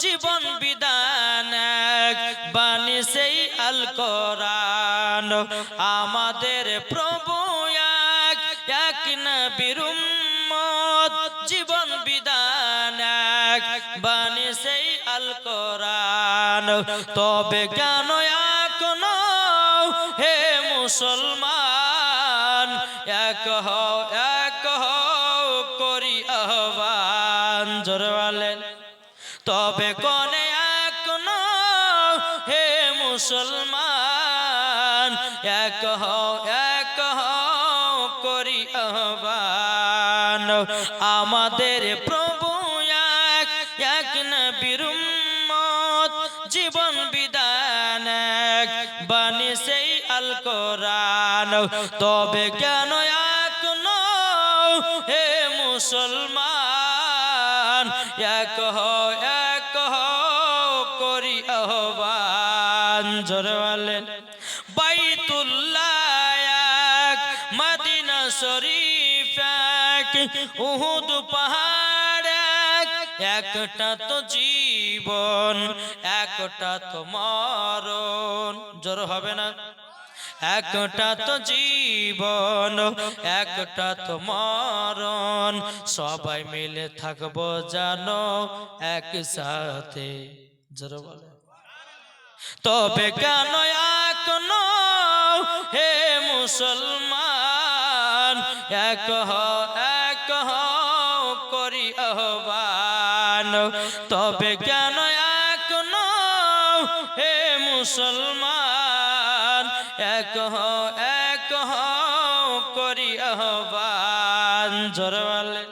জীবন বিধান বাণী সেই আল করান আমাদের প্রভু এক। বিরুম জীবন বিধান এক। বাণী সেই আল করান তবে কেন এখন হে মুসলমান, এক হ এক হ তবে কনে এখনও হে মুসলমান, এক হও এক হও করি আহ্বান। আমাদের প্রভু এক এক নবীর জীবন বিধান এক, বাণী সেই আল কোরআন। তবে কেন এখনও হে মুসলমান এক হও এক হও করি আহ্বান। জোরে বলেন, বাইতুল্লাহ এক, মদিনা শরীফ এক, উহুদ পাহাড় এক। একটা তো জীবন, একটা তো মরণ। জোর হবে না? একটা তো জীবন, একটা তো মরণ, সবাই মিলে থাকব জানো একসাথে। তবে কেন এখনও হে মুসলমান, এক হ এক হও করি আহ্বান। তবে কেন এখনও হে মুসলমান এক হও, এক হও করি আহ্বান জোর বলে